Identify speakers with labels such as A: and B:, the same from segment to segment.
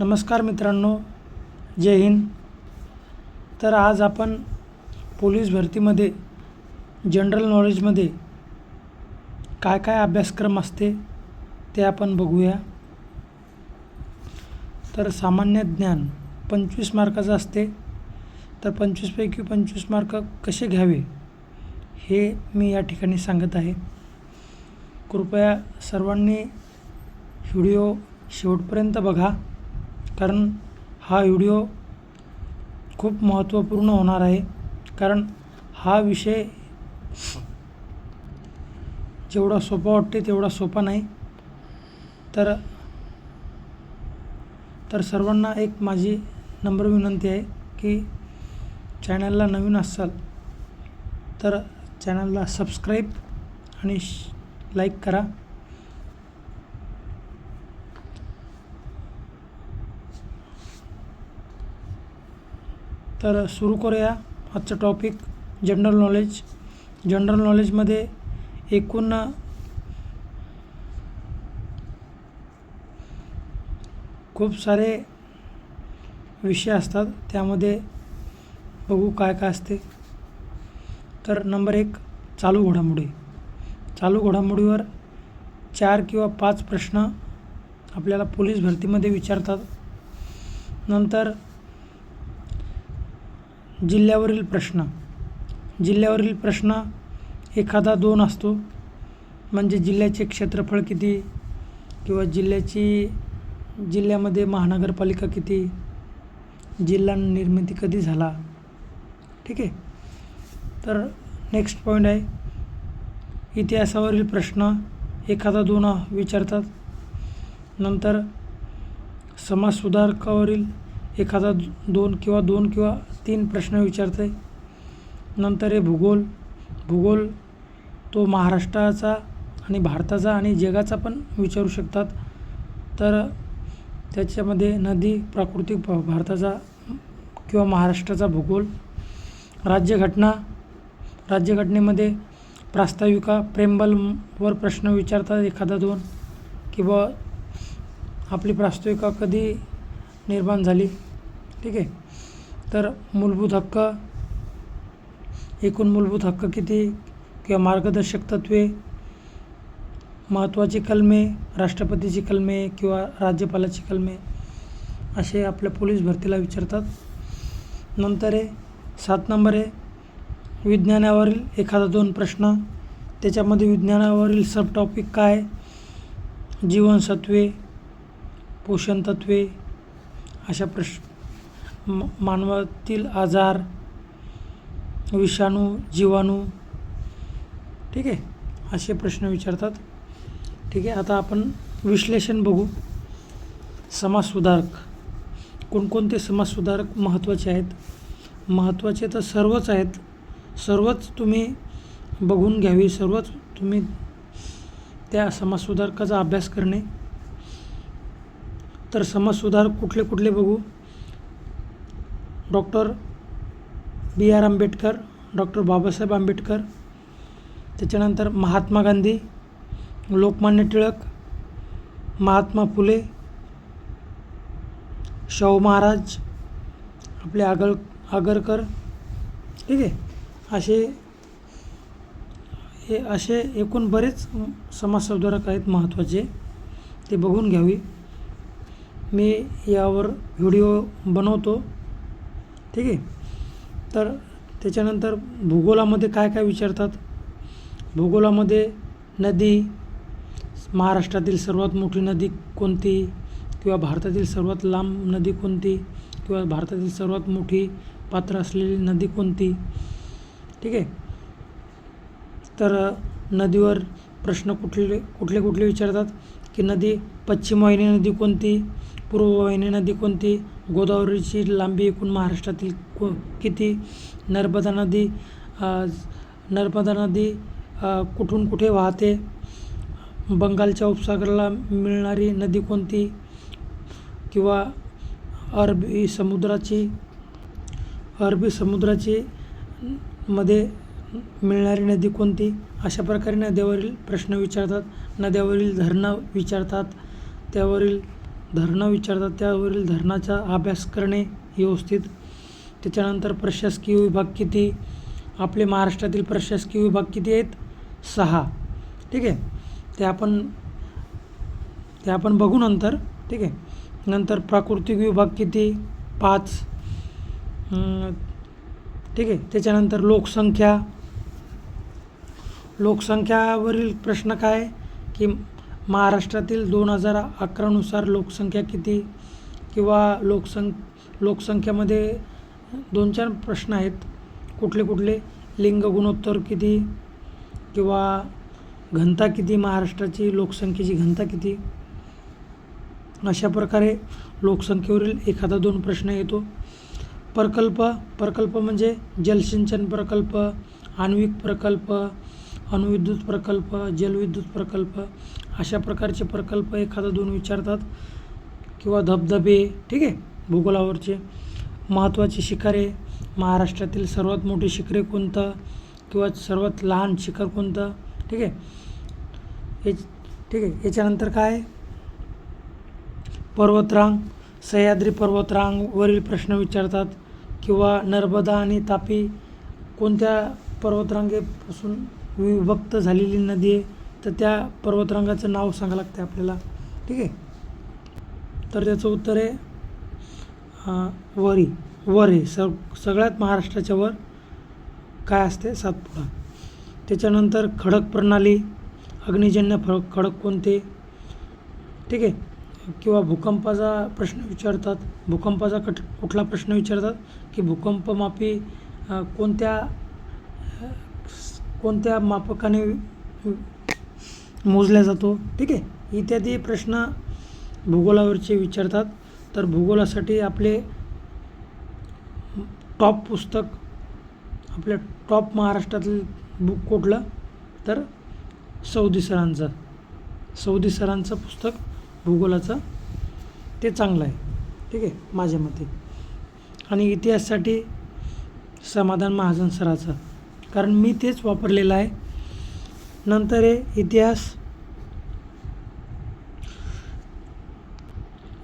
A: नमस्कार मित्रांनो जय हिंद. तर आज आपण पोलीस भरतीमध्ये जनरल नॉलेजमध्ये काय काय अभ्यासक्रम असते ते आपण बघूया. तर सामान्य ज्ञान पंचवीस मार्काचं असते. तर पंचवीसपैकी पंचवीस मार्क कसे घ्यावे हे मी या ठिकाणी सांगत आहे. कृपया सर्वांनी व्हिडिओ शेवटपर्यंत बघा. कारण हा व्हिडिओ खूप महत्त्वपूर्ण होणार आहे. कारण हा विषय जेवढा सोपा वाटते तेवढा सोपा नाही. तर तर सर्वांना एक माझी नम्र विनंती आहे की चॅनलला नवीन असाल तर चॅनलला सबस्क्राईब आणि लाईक करा. तर सुरू करूया आजचं टॉपिक जनरल नॉलेज जनरल नॉलेजमध्ये एकूण खूप सारे विषय असतात. त्यामध्ये बघू काय काय असते. तर नंबर एक चालू घडामोडी. चालू घडामोडीवर चार किंवा पाच प्रश्न आपल्याला पोलीस भरतीमध्ये विचारतात. नंतर जिल्ह्यावरील प्रश्न. जिल्ह्यावरील प्रश्न एखादा दोन असतो. म्हणजे जिल्ह्याचे क्षेत्रफळ किती? किंवा जिल्ह्याची जिल्ह्यामध्ये महानगरपालिका किती? जिल्हा निर्मिती कधी झाला? ठीक आहे? तर नेक्स्ट पॉईंट आहे. इतिहासावरील प्रश्न एखादा दोन विचारतात. नंतर समाजसुधारकावरील एखादा दोन किंवा दोन किंवा तीन प्रश्न विचारते. नंतर आहे भूगोल भूगोल तो महाराष्ट्राचा आणि भारताचा आणि जगाचा पण विचारू शकतात. तर त्याच्यामध्ये नदी प्राकृतिक भारताचा किंवा महाराष्ट्राचा भूगोल राज्यघटना राज्यघटनेमध्ये प्रास्ताविका प्रेमबलवर प्रश्न विचारतात एखादा दोन किंवा आपली प्रास्ताविका कधी निर्माण झाली? ठीक आहे. तर मूलभूत हक्क एकूण मूलभूत हक्क किती? किंवा मार्गदर्शक तत्त्वे महत्त्वाची कलमे राष्ट्रपतीची कलमे किंवा राज्यपालाची कलमे असे आपल्या पोलीस भरतीला विचारतात. नंतर आहे सात नंबर आहे विज्ञानावरील एखादा दोन प्रश्न. त्याच्यामध्ये विज्ञानावरील सब टॉपिक काय? जीवनसत्वे पोषणतत्वे अशा प्रश्न मानवातील आजार विषाणू जीवाणू ठीक आहे? असे प्रश्न विचारतात. ठीक आहे आता आपण विश्लेषण बघू. समाजसुधारक. कोणकोणते समाजसुधारक महत्त्वाचे आहेत? महत्त्वाचे तर सर्वच आहेत. सर्वच तुम्ही बघून घ्यावी. सर्वच तुम्ही त्या समाजसुधारकाचा अभ्यास करणे. तर समाजसुधारक कुठले कुठले बघू? Doctor B R Ambedkar doctor Babasaheb Ambedkar त्याच्यानंतर महात्मा गांधी लोकमान्य टिळक महात्मा फुले शाहू महाराज आपले आगळ आगरकर ठीक आहे? असे हे असे एकूण बरेच समाजसुधारक आहेत महत्त्वाचे. ते बघून घ्यावी. मी यावर व्हिडिओ बनवतो. ठीक आहे? तर त्याच्यानंतर भूगोलामध्ये काय काय विचारतात? भूगोलामध्ये नदी महाराष्ट्रातील सर्वात मोठी नदी कोणती? किंवा भारतातील सर्वात लांब नदी कोणती? किंवा भारतातील सर्वात मोठी पात्र असलेली नदी कोणती? ठीक आहे? तर नदीवर प्रश्न कुठले कुठले कुठले विचारतात? की नदी पश्चिम वाहिनी नदी कोणती? पूर्व वाहिनी नदी कोणती? गोदावरीची लांबी एकूण महाराष्ट्रातील को किती? नर्मदा नदी नर्मदा नदी कुठून कुठे वाहते? बंगालच्या उपसागराला मिळणारी नदी कोणती? किंवा अरबी समुद्राची अरबी समुद्राची मध्ये मिळणारी नदी कोणती? अशा प्रकारे नद्यावरील प्रश्न विचारतात. नद्यावरील धरणं विचारतात. त्यावरील धरणं विचारतात त्यावरील धरणाचा अभ्यास करणे व्यवस्थित. त्याच्यानंतर प्रशासकीय विभाग किती? आपले महाराष्ट्रातील प्रशासकीय विभाग किती आहेत? सहा. ठीक आहे? ते आपण ते आपण बघू नंतर. ठीक आहे? नंतर प्राकृतिक विभाग किती? पाच. ठीक आहे? त्याच्यानंतर लोकसंख्या. लोकसंख्यावरील प्रश्न काय? की महाराष्ट्रातील दोन हजार अकरानुसार लोकसंख्या किती किंवा लोकसंख लोकसंख्यामध्ये दोन चार प्रश्न आहेत. कुठले कुठले? लिंग गुणोत्तर किती किंवा घनता किती? महाराष्ट्राची लोकसंख्येची घनता किती? अशा प्रकारे लोकसंख्येवरील एखादा दोन प्रश्न येतो. प्रकल्प प्रकल्प म्हणजे जलसिंचन प्रकल्प आण्विक प्रकल्प अणुविद्युत प्रकल्प जलविद्युत प्रकल्प अशा प्रकारचे प्रकल्प एखादा दोन विचारतात किंवा धबधबे ठीक आहे भूगोलावरचे महत्त्वाची शिखरे महाराष्ट्रातील सर्वात मोठी शिखरे कोणतं किंवा सर्वात लहान शिखर कोणतं ठीक आहे? याच ठीक आहे याच्यानंतर काय? पर्वतरांग सह्याद्री पर्वतरांगवरील प्रश्न विचारतात किंवा नर्मदा आणि तापी कोणत्या पर्वतरांगेपासून विभक्त झालेली नदी आहे? तर त्या पर्वतरांगाचं नाव सांगा लागतं आपल्याला. ठीक आहे? तर त्याचं उत्तर आहे वरी. वर आहे स सगळ्यात महाराष्ट्राच्या वर काय असते सातपुडा. त्याच्यानंतर खडक प्रणाली अग्निजन्य फ खडक कोणते? ठीक आहे? किंवा भूकंपाचा प्रश्न विचारतात. भूकंपाचा कट कुठला प्रश्न विचारतात? की भूकंपमापी कोणत्या कोणत्या मापकाने मोजला जातो. ठीक आहे? इत्यादी प्रश्न भूगोलावरचे विचारतात. तर भूगोलासाठी आपले टॉप पुस्तक आपल्या टॉप महाराष्ट्रातील बुक कुठलं? तर सौदी सरांचं. सौदी सरांचं पुस्तक भूगोलाचं ते चांगलं आहे. ठीक आहे? माझ्या मते. आणि इतिहासासाठी समाधान महाजन सराचं. कारण मी तेच वापरलेलं आहे. नंतर आहे इतिहास.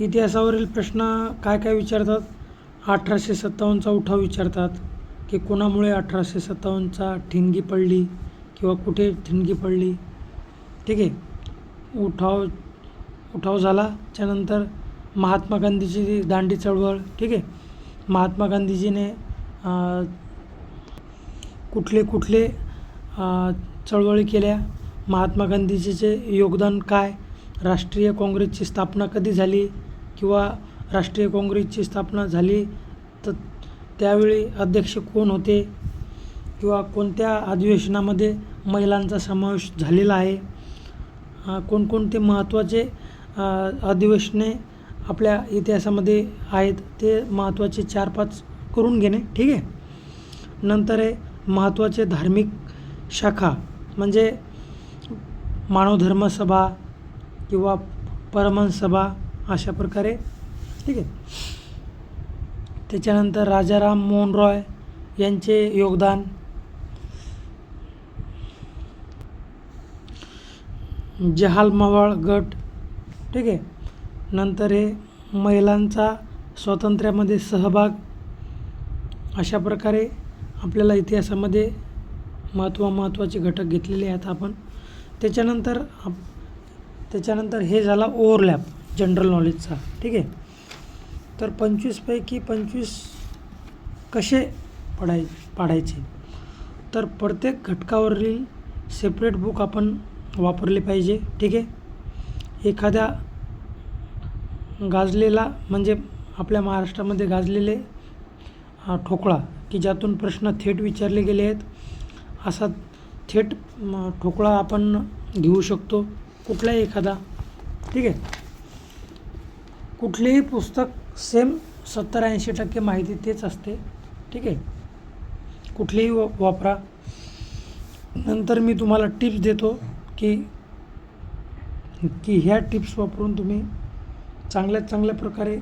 A: इतिहासावरील प्रश्न काय काय विचारतात? अठराशे सत्तावन्नचा उठाव विचारतात की कोणामुळे अठराशे सत्तावन्नचा ठिणगी पडली किंवा कुठे ठिणगी पडली? ठीक आहे. उठाव उठाव झाला. त्यानंतर महात्मा गांधीची दांडी चळवळ ठीक आहे. महात्मा गांधीजीने कुठले कुठले चळवळी केल्या. महात्मा गांधीजीचे योगदान काय? राष्ट्रीय काँग्रेसची स्थापना कधी झाली किंवा राष्ट्रीय काँग्रेसची स्थापना झाली तर त्यावेळी अध्यक्ष कोण होते? किंवा कोणत्या अधिवेशनामध्ये महिलांचा समावेश झालेला आहे? कोणकोणते महत्त्वाचे अधिवेशने आपल्या इतिहासामध्ये आहेत ते महत्त्वाचे चार पाच करून घेणे ठीक आहे? नंतर आहे महत्त्वाचे धार्मिक शाखा. म्हणजे मानवधर्म सभा किंवा परमहंस सभा अशा प्रकारे ठीक आहे. त्याच्यानंतर राजाराम मोहन रॉय यांचे योगदान. जहाल मवाळ गट ठीक आहे. नंतर हे महिलांचा स्वातंत्र्यामध्ये सहभाग अशा प्रकारे आपल्याला इतिहासामध्ये महत्त्व महत्त्वाचे घटक घेतलेले आहेत आपण. त्याच्यानंतर आप त्याच्यानंतर हे झाला ओव्हरलॅप जनरल नॉलेजचा ठीक आहे? तर पंचवीसपैकी पंचवीस कसे पडाय पाडायचे तर प्रत्येक घटकावरील सेपरेट बुक आपण वापरले पाहिजे. ठीक आहे? एखाद्या गाजलेला म्हणजे आपल्या महाराष्ट्रामध्ये गाजलेले ठोकळा की ज्यातून प्रश्न थेट विचारले गेले आहेत. असा थेट ठोकळा आपण घेऊ शकतो कुठलाही एखादा. ठीक आहे? कुठलेही पुस्तक सेम सत्तर ऐंशी टक्के माहिती तेच असते. ठीक आहे? कुठलेही वापरा. नंतर मी तुम्हाला टिप्स देतो की की ह्या टिप्स वापरून तुम्ही चांगल्यात चांगल्या प्रकारे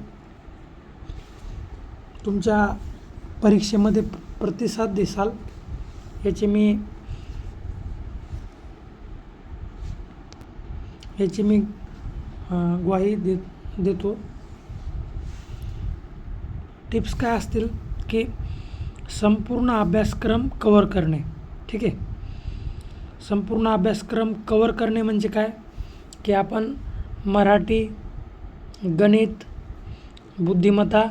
A: तुमच्या परीक्षेमध्ये प्रतिसाद देसाल. याची मी याची मी ग्वाही देत देतो. टिप्स काय असतील की संपूर्ण अभ्यासक्रम कवर करणे. ठीक आहे? संपूर्ण अभ्यासक्रम कवर करणे म्हणजे काय? की आपण मराठी गणित बुद्धिमत्ता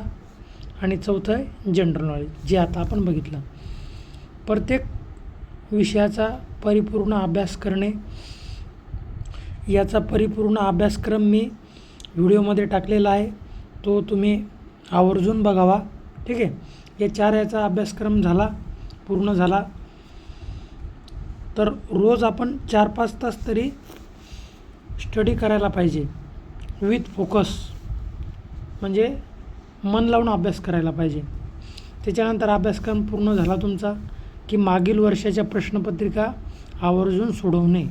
A: आणि चौथं आहे जनरल नॉलेज जे आता आपण बघितलं. प्रत्येक विषयाचा परिपूर्ण अभ्यास करणे. याचा परिपूर्ण अभ्यासक्रम मी व्हिडिओमध्ये टाकलेला आहे. तो तुम्ही आवर्जून बघावा. ठीक आहे? या चार याचा अभ्यासक्रम झाला पूर्ण झाला. तर रोज आपण चार पाच तास तरी स्टडी करायला पाहिजे. With focus. म्हणजे मन लावून अभ्यास करायला पाहिजे. त्याच्यानंतर अभ्यासक्रम पूर्ण झाला तुमचा. की मागील वर्षाच्या प्रश्नपत्रिका आवर्जून सोडवणे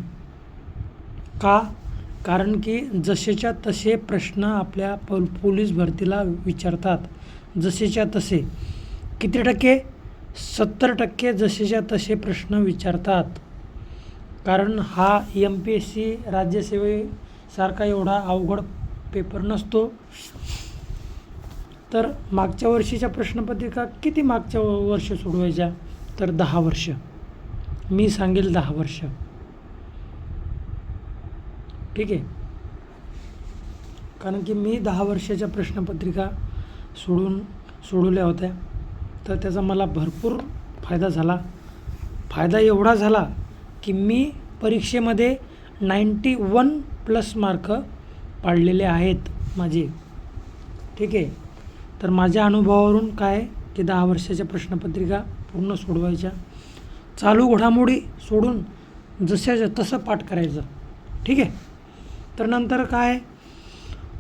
A: का? कारण की जसेच्या तसे प्रश्न आपल्या प पोलीस भरतीला विचारतात. जसेच्या तसे. किती टक्के? सत्तर टक्के जसेच्या तसे प्रश्न विचारतात. कारण हा एम पी एस सी राज्यसेवेसारखा एवढा अवघड पेपर नसतो. तर मागच्या वर्षीच्या प्रश्नपत्रिका किती मागच्या वर्ष सोडवायच्या? तर दहा वर्ष. मी सांगेल दहा वर्ष. ठीक आहे? कारण की मी दहा वर्षाच्या प्रश्नपत्रिका सोडून सोडवल्या होत्या. तर त्याचा मला भरपूर फायदा झाला. फायदा एवढा झाला की मी परीक्षेमध्ये नाईंटी वन प्लस मार्क पाडलेले आहेत माझे. ठीक आहे? तर माझ्या अनुभवावरून काय की दहा वर्षाच्या प्रश्नपत्रिका पूर्ण सोडवायच्या. चालू घडामोडी सोडून जशाच्या तसं पाठ करायचं. ठीक आहे? तर नंतर काय?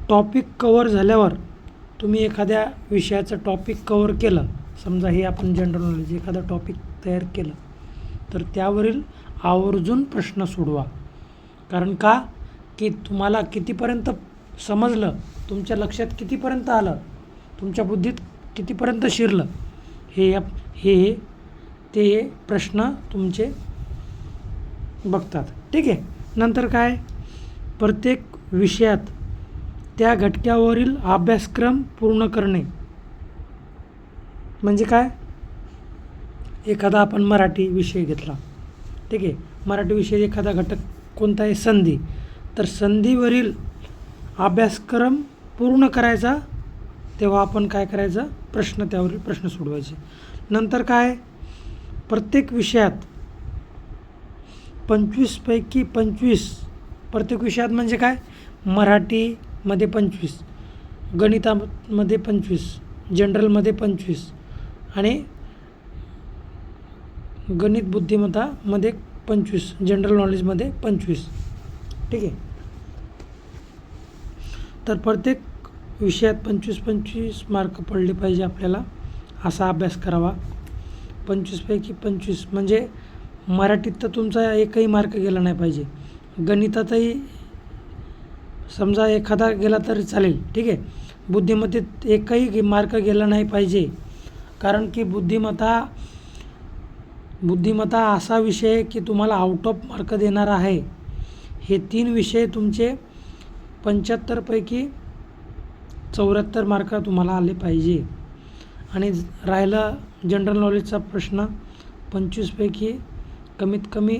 A: टॉपिक कवर झाल्यावर तुम्ही एखाद्या विषयाचं टॉपिक कवर केलं. समजा हे आपण जनरल नॉलेज एखादं टॉपिक तयार केलं. तर त्यावरील आवर्जून प्रश्न सोडवा. कारण का? की तुम्हाला कितीपर्यंत समजलं तुमच्या लक्षात कितीपर्यंत आलं तुमच्या बुद्धीत कितीपर्यंत शिरलं हे या हे ते प्रश्न तुमचे बघतात. ठीक आहे? नंतर काय? प्रत्येक विषयात त्या घटकावरील अभ्यासक्रम पूर्ण करणे. म्हणजे काय? एखादा आपण मराठी विषय घेतला. ठीक आहे? मराठी विषय एखादा घटक कोणता आहे? संधी. तर संधीवरील अभ्यासक्रम पूर्ण करायचा तेव्हा आपण काय करायचं? प्रश्न त्यावरील प्रश्न सोडवायचे. नंतर काय? प्रत्येक विषयात पंचवीसपैकी पंचवीस प्रत्येक विषयात म्हणजे काय? मराठीमध्ये पंचवीस गणितामध्ये पंचवीस जनरलमध्ये पंचवीस आणि गणित बुद्धिमत्तामध्ये पंचवीस जनरल नॉलेजमध्ये पंचवीस. ठीक आहे? तर प्रत्येक विषयात पंचवीस पंचवीस मार्क पडले पाहिजे आपल्याला असा अभ्यास करावा. पंचवीसपैकी पंचवीस म्हणजे मराठीत तर तुमचा एकही मार्क गेला नाही पाहिजे. गणितातही समजा एखादा गेला तरी चालेल ठीक आहे. बुद्धिमत्तेत एकही मार्क गेला नाही पाहिजे. कारण की बुद्धिमत्ता बुद्धिमत्ता असा विषय की तुम्हाला आउट ऑफ मार्क देणार आहे. हे तीन विषय तुमचे पंच्याहत्तरपैकी चौऱ्याहत्तर मार्क तुम्हाला आले पाहिजे. आणि राहिला जनरल नॉलेजचा प्रश्न पंचवीसपैकी कमीत कमी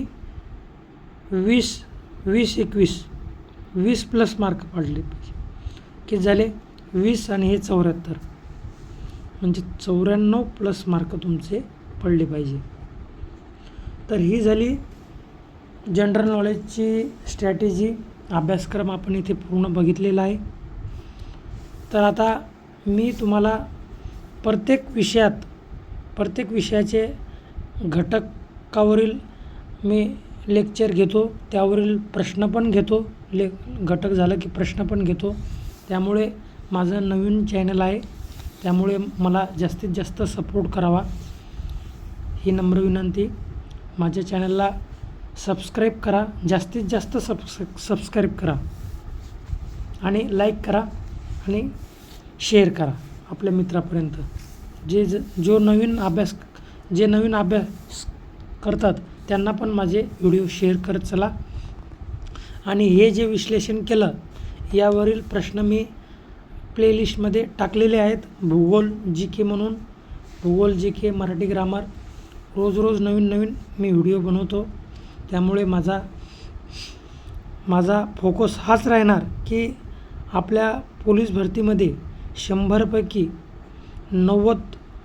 A: वीस वीस एकवीस वीस प्लस मार्क पडले पाहिजे. की झाले? वीस आणि हे चौऱ्याहत्तर. म्हणजे चौऱ्याण्णव प्लस मार्क तुमचे पडले पाहिजे. तर ही झाली जनरल नॉलेजची स्ट्रॅटेजी अभ्यासक्रम आपण इथे पूर्ण बघितलेला आहे. तर आता मी तुम्हाला प्रत्येक विषयात प्रत्येक विषयाचे घटकावरील मी लेक्चर घेतो त्यावरील प्रश्न पण घेतो ले घटक झालं की प्रश्न पण घेतो. त्यामुळे माझं नवीन चॅनल आहे त्यामुळे मला जास्तीत जास्त सपोर्ट करावा. ही नम्र विनंती. माझ्या चॅनलला सबस्क्राईब करा जास्तीत जास्त सबस् सबस्क्राईब करा. आणि लाईक करा. आणि शेअर करा आपल्या मित्रापर्यंत. जे ज जो नवीन अभ्यास जे नवीन अभ्यास करतात त्यांना पण माझे व्हिडिओ शेअर करत चला. आणि हे जे विश्लेषण केलं यावरील प्रश्न मी प्लेलिस्टमध्ये टाकलेले आहेत. भूगोल जी के म्हणून भूगोल जी के मराठी ग्रामर रोज रोज नवीन नवीन मी व्हिडिओ बनवतो. त्यामुळे माझा माझा फोकस हाच राहणार की आपल्या पोलीस भरतीमध्ये शंभरपैकी नव्वद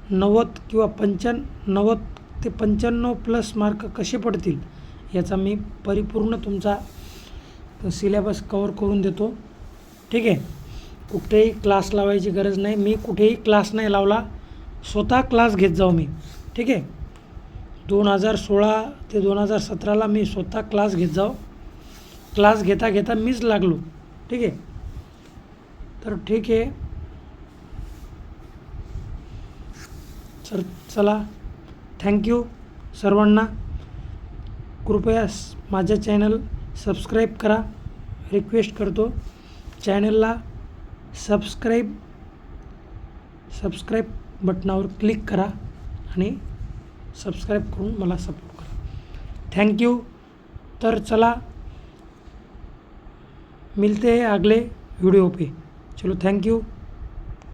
A: नव्वद किंवा पंच्याण्णवद नव्वद ते पंच्याण्णव प्लस मार्क कसे पडतील याचा मी परिपूर्ण तुमचा सिलेबस कवर करून देतो. ठीक आहे? कुठेही क्लास लावायची गरज नाही. मी कुठेही क्लास नाही लावला स्वतः क्लास घेत जाऊ मी. ठीक आहे? दोन हजार सोळा ते दोन हजार सतराला मी स्वतः क्लास घेत जाऊ. क्लास घेता घेता मीच लागलो. ठीक आहे? तर ठीक आहे. सर चला. थँक्यू सर्वांना. कृपया माझ्या चॅनल सबस्क्राईब करा. रिक्वेस्ट करतो. चॅनलला सबस्क्राईब सबस्क्राईब बटनावर क्लिक करा आणि सबस्क्राईब करून मला सपोर्ट करा. थँक्यू तर चला. मिलते हैं अगले वीडियो पे. चलो थँक्यू